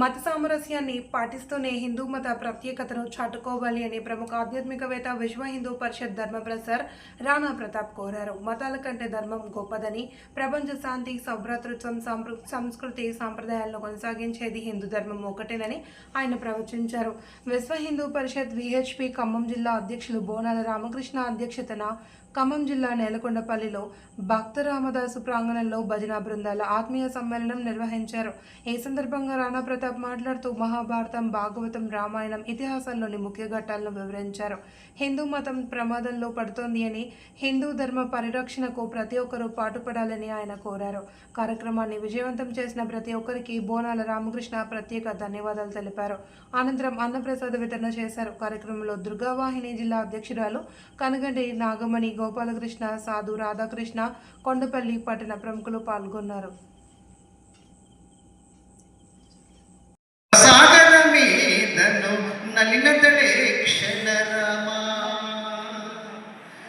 మత సామరస్యాన్ని పాటిస్తూనే హిందూ మత ప్రత్యేకతను చాటుకోవాలి అని ప్రముఖ ఆధ్యాత్మికవేత్త విశ్వ హిందూ పరిషత్ ధర్మప్రసార్ రాణా ప్రతాప్ కోరారు. మతాల కంటే ధర్మం గొప్పదని ప్రపంచ శాంతి సౌభ్రాతృత్వం సంస్కృతి సాంప్రదాయాలను కొనసాగించేది హిందూ ధర్మం ఒకటేనని ఆయన ప్రవచించారు. విశ్వ హిందూ పరిషత్ విహెచ్పి ఖమ్మం జిల్లా అధ్యక్షులు బోనాల రామకృష్ణ అధ్యక్షతన ఖమ్మం జిల్లా నేలకొండపల్లిలో భక్త రామదాసు ప్రాంగణంలో భజన బృందాల ఆత్మీయ సమ్మేళనం నిర్వహించారు. ఈ సందర్భంగా రాణా ప్రతాప్ మాట్లాడుతూ మహాభారతం భాగవతం రామాయణం ఇతిహాసంలోని ముఖ్య ఘట్టాలను వివరించారు. హిందూ మతం ప్రమాదంలో పడుతోంది అని హిందూ ధర్మ పరిరక్షణకు ప్రతి ఒక్కరూ పాటుపడాలని ఆయన కోరారు. కార్యక్రమాన్ని విజయవంతం చేసిన ప్రతి ఒక్కరికి బోనాల రామకృష్ణ ప్రత్యేక ధన్యవాదాలు తెలిపారు. అనంతరం అన్నప్రసాద వితరణ చేశారు. కార్యక్రమంలో దుర్గావాహిని జిల్లా అధ్యక్షురాలు కనగండి నాగమణి గోపాలకృష్ణ సాధు రాధాకృష్ణ కొండపల్లి పట్టణ ప్రముఖులు పాల్గొన్నారు. సాగర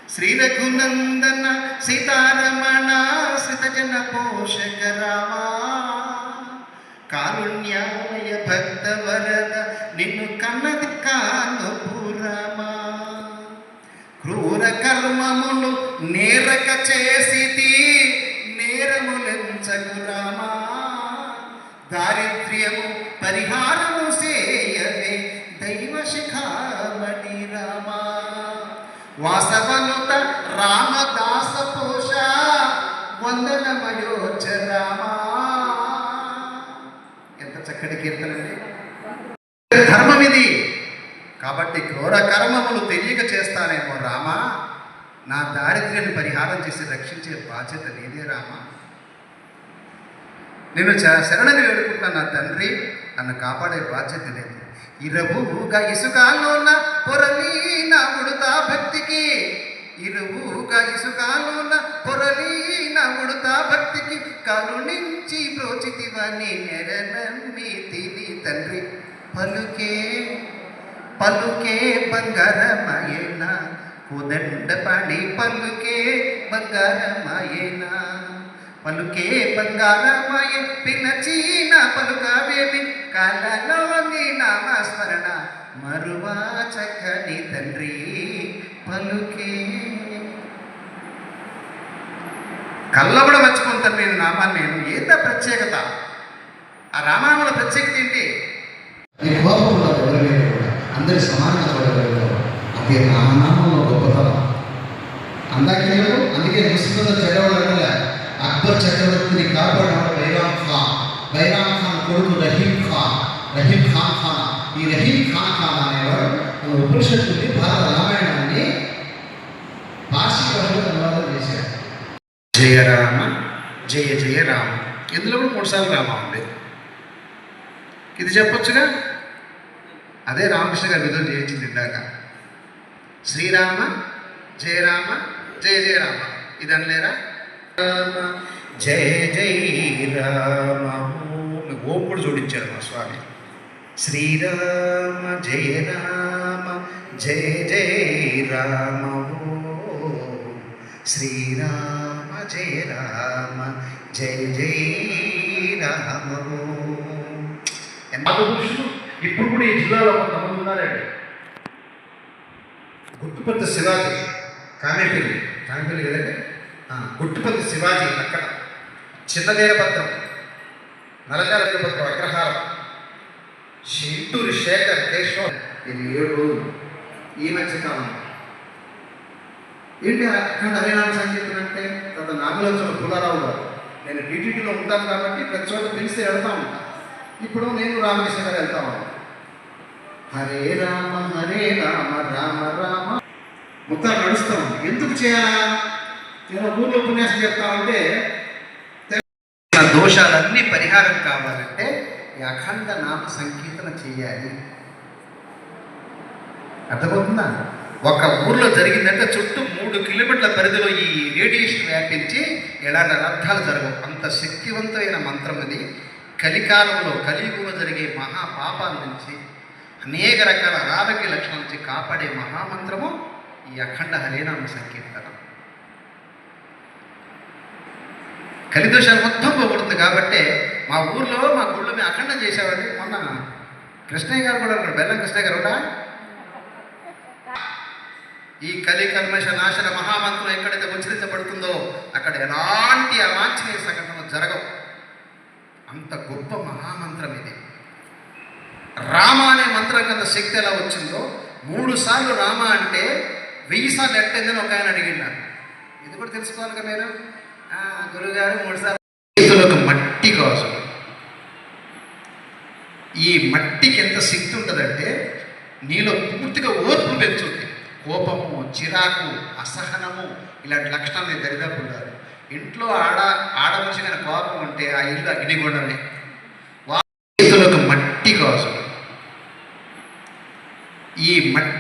శ్రీ రఘునందన సీతారమణ శ్రితజన పోషక రామా. కారుణ్యాయ భక్త వరద నిన్ను కన్నది కాను పురమా క్రూర కర్మములు నేరక చేసితి నేరములెంచకు రామా? దారిద్ర్యము పరిహారము సేయవే దైవ శిఖామణి రామా? వాసవనుత రామదాస పోష వందనమయోచ రామా ఎంత చక్కటి కీర్తనండి ధర్మం ఇది కాబట్టి ఘోర కర్మములు తెలియక చేస్తానేమో రామా? నా దారిద్ర్యాన్ని పరిహారం చేసి రక్షించే బాధ్యత నీదే రామా. నేను చ- శరణని వేడుకుంటా నా తండ్రి నన్ను కాపాడే బాధ్యత లేదు ఇరవుగా ఇసుకాలోన నా ఉడుతా భక్తికి ఇరువుగా ఇసుకాలోన నా ఉడుతా భక్తికి కరుణించి ప్రోచితివని నెరనమ్మి తిని తండ్రి. పలుకే పలుకే బంగారమాయేన కుదండ పాడి పలుకే బంగారమాయేనా? పలుకే బంగారమాయ పినచీన పలుకావేమి కలలోని నామస్మరణ. మరువా చక్కని తండ్రి పలుకే. కళ్ళబడ మర్చిపోతాను నేను నామాన్ని నేను ఏందా ప్రత్యేకత? ఆ రామాయణంలో ప్రత్యేకత ఏంటి? కోపం ఉండదు అందరి సమానంగా చూడగలరు అది రామనామంలో గొప్పతనం అందాకే అందుకే ముస్లింలు చెడవడలే అక్బర్ చక్రవర్తిని కాపాడడం బైరామ్ ఖాన్. బైరామ్ ఖాన్ కొడుకు రహీం ఖాన్. రహీం ఖాన్ ఖాన్. ఈ రహీం ఖాన్ ఖాన్ అనేవాడు తన ఉపనిషత్తుని భారత రామాయణాన్ని పార్సీ భాషలో అనువాదం చేశాడు. జయ రామ జయ జయ రామ. ఇందులో కూడా మూడుసార్లు రామ ఉంది. ఇది చెప్పొచ్చుగా? అదే రామకృష్ణ గారి విధులు చేయించింది ఇందాక. శ్రీరామ జయ రామ జయ జయ రామ ఇది రామ జయ జయ రామ. ఓం. కూడా జోడించారు మా స్వామి. శ్రీరామ జయ రామ జయ జయ రామ. శ్రీరామ జయ రామ జయ జయ రామ. ఎంత ఇప్పుడు కూడా ఈ జిల్లాలో కొంతమంది ఉన్నారండి. గుట్టుపత్తి శివాజీ. కామేపల్లి. కామేపల్లి కదండి? ఆ, గుట్టుపత్తి శివాజీ అక్కడ. చిన్న వీరభద్రం. నలకాల వీరభద్రం అగ్రహారం. షింటూరి శేఖర్ కేశవ. ఇది ఏడు రోజులు. ఈ మధ్యకాలం. ఏంటి అక్కడ హరినామ సంగీతం అంటే? గత నాగలోచన పుల్లారావు గారు. నేను టీటీడీలో ఉంటాను కాబట్టి ప్రతి చోట పిలిస్తే వెళ్తా ఉంటాను ఇప్పుడు నేను రామకృష్ణ గారు వెళ్తా ఉన్నాను హరే రామ హరే రామ రామ రామ. మొత్తం నడుస్తాం ఎందుకు చేయాలా? నేను ఊర్లో ఉపన్యాసం చెప్తా ఉంటే దోషాలన్నీ పరిహారం కావాలంటే ఈ అఖండ నామ సంకీర్తన చేయాలి. అర్థమవుతుందా? ఒక ఊర్లో జరిగిందంటే చుట్టూ మూడు కిలోమీటర్ల పరిధిలో ఈ రేడియేషన్ వ్యాపించి ఎలాంటి అనర్థాలు జరగవు. అంత శక్తివంతమైన మంత్రం అది. కలికాలంలో కలియుగంలో జరిగే మహాపాపాల నుంచి అనేక రకాల ఆరోగ్య లక్షణాల నుంచి కాపాడే మహామంత్రము ఈ అఖండ హరేనామ సంకీర్తనం. కలిదోషాలు మొత్తం పోగొడుతుంది కాబట్టి మా ఊర్లో మా గుళ్ళు మేము అఖండం చేసేవాడి మొన్న కృష్ణయ్య గారు కూడా ఉన్నారు బెల్లం కృష్ణయ్య గారు కూడా ఈ కలి కల్మష నాశన మహామంత్రం ఎక్కడైతే ఉచ్చరించబడుతుందో అక్కడ ఎలాంటి అవాంఛనీయ సంఘటనలు జరగవు. అంత గొప్ప మహామంత్రం ఇది. రామ అనే మంత్రం కింద శక్తి ఎలా వచ్చిందో? మూడు సార్లు రామ అంటే వెయ్యి సార్లు ఎట్టయిందని ఒక ఆయన అడిగినారు ఇది కూడా తెలుసుకోవాలి కదా మీరు? గురుగారు మూడు సార్లు మట్టి కోసం ఈ మట్టికి ఎంత శక్తి ఉంటుందంటే నీలో పూర్తిగా ఓర్పు పెంచుతుంది కోపము చిరాకు అసహనము ఇలాంటి లక్షణాలు నేను దరిదాపు ఉండాలి ఇంట్లో ఆడ ఆడమనిషి కానీ కోపం ఉంటే ఆ ఇల్లు అగ్నిగుండమే వా- చేతులకు మట్టి కోసం ఈ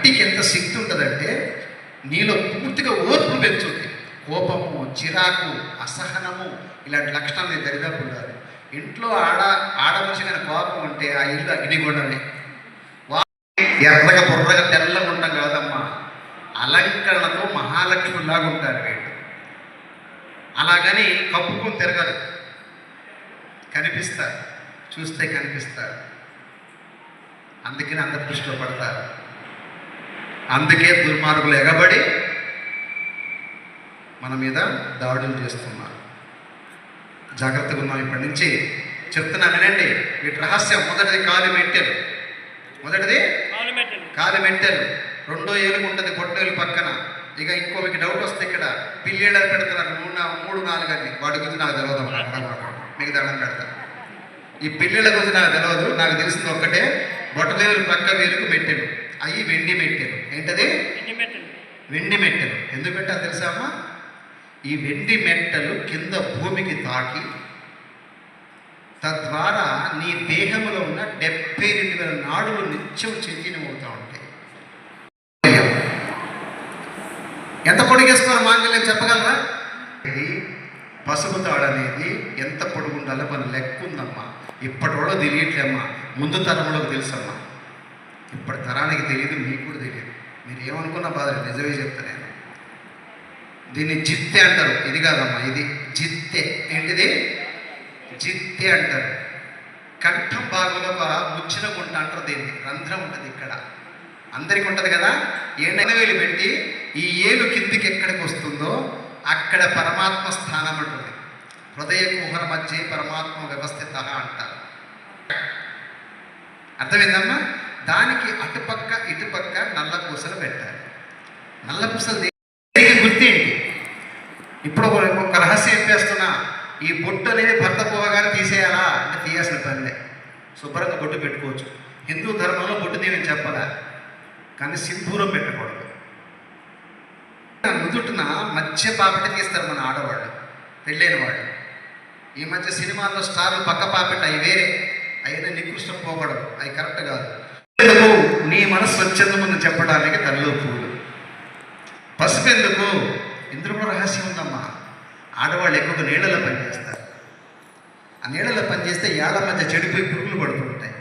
మట్టికి ఎంత శక్తి ఉంటుందంటే నీలో పూర్తిగా ఓర్పు పెంచుద్ది కోపము చిరాకు అసహనము ఇలాంటి లక్షణాలు నేను దరిదాపు ఉండాలి. ఇంట్లో ఆడ ఆడమనిషి కానీ కోపం ఉంటే ఆ ఇల్లు అగ్నిగుండమే వా- ఎర్రగా బుర్రగా తెల్లగా ఉండడం కాదమ్మా. అలంకరణతో మహాలక్ష్మిలాగా ఉంటారు వీళ్ళు. అలాగని కప్పుకొని తిరగరు. కనిపిస్తారు. చూస్తే కనిపిస్తారు. అందుకని అందరి దృష్టిలో పడతారు. అందుకే దుర్మార్గులు ఎగబడి మన మీద దాడులు చేస్తున్నారు. జాగ్రత్తగా ఉన్నాం ఇప్పటి నుంచి. చెప్తున్నా వినండి వీటి రహస్యం మొదటిది కాలు మెట్టెలు. మొదటిది కాలు మెట్టెలు. రెండో ఏలుగు ఉంటుంది పొట్టేలు పక్కన. ఇక ఇంకో మీకు డౌట్ వస్తే ఇక్కడ పిల్లేళ్ళు పెడుతున్నారు మూడు మూడు నాలుగు అని. వాటి గురించి నాకు తెలియదు. మీకు దండం పెడతా. ఈ పిల్లల గురించి నాకు తెలియదు నాకు తెలిసింది ఒక్కటే. బొట్టలేలు పక్క వేలుకు మెట్టెలు. అవి వెండి మెట్టెలు ఏంటది? వెండి మెట్టెలు. ఎందుకు పెట్టా తెలుసా అమ్మా? ఈ వెండి మెట్టలు కింద భూమికి తాకి తద్వారా నీ దేహంలో ఉన్న డెబ్బై రెండు వేల నాడులు నిత్యం చైతన్యమవుతూ ఉంటాయి. ఎంత పొడిగేసుకోవాలి మాంగళ్యం చెప్పగలరా? పసుపు తాడు అనేది ఎంత పొడుగు ఉండాలో మన లెక్క ఉందమ్మా. ఇప్పటి కూడా తెలియట్లేమ్మా ముందు తరంలోకి తెలుసమ్మా. ఇప్పటి తరానికి తెలియదు మీకు కూడా తెలియదు. మీరు ఏమనుకున్నా బాధ నిజమే చెప్తా నేను. దీన్ని జిత్తె అంటారు. ఇది కాదమ్మా ఇది జిత్తె. ఏంటిది? జిత్తె అంటారు. కంఠం భాగంలో ఒక ముచ్చిన గుంట అంటారు దీన్ని. రంధ్రం ఉంటుంది ఇక్కడ. అందరికి ఉంటుంది కదా? ఏడైన పెట్టి ఈ ఏలు కిందికి ఎక్కడికి వస్తుందో అక్కడ పరమాత్మ స్థానం ఉంటుంది హృదయ కుహర మధ్య పరమాత్మ వ్యవస్థిత అంటారు. అర్థమైందమ్మా? దానికి అటుపక్క ఇటుపక్క నల్ల పూసలు పెట్టాలి. నల్ల పూసలు దేనికి గుర్తేంటి? ఇప్పుడు ఒక రహస్యం చెప్పేస్తున్నా. ఈ బొట్టు అనేది భర్త పోవగానే తీసేయాలా? అంటే తీయాల్సిన పనిలే. శుభ్రంగా బొట్టు పెట్టుకోవచ్చు. హిందూ ధర్మంలో బొట్టు తీయని చెప్పాలా? కానీ సింధూరం పెట్టకూడదు. నుదుటిన మధ్య పాపిట తీస్తారు మన ఆడవాళ్ళు పెళ్ళైన వాళ్ళు. ఈ మధ్య సినిమాల్లో స్టార్లు పక్క పాపిట అవి వేరే. అయినా నికృష్టం పోకూడదు. అవి కరెక్ట్ కాదు. నీ మనసు స్వచ్ఛందమని చెప్పడానికి తల్లు పూలు. పసుపు ఎందుకు ఇందులో రహస్యం ఉందమ్మా. ఆడవాళ్ళు ఎక్కువగా నీళ్ళలో పనిచేస్తారు. ఆ నీళ్ళలో పనిచేస్తే ఏళ్ళ మధ్య చెడిపోయి పురుగులు పడుతుంటాయి.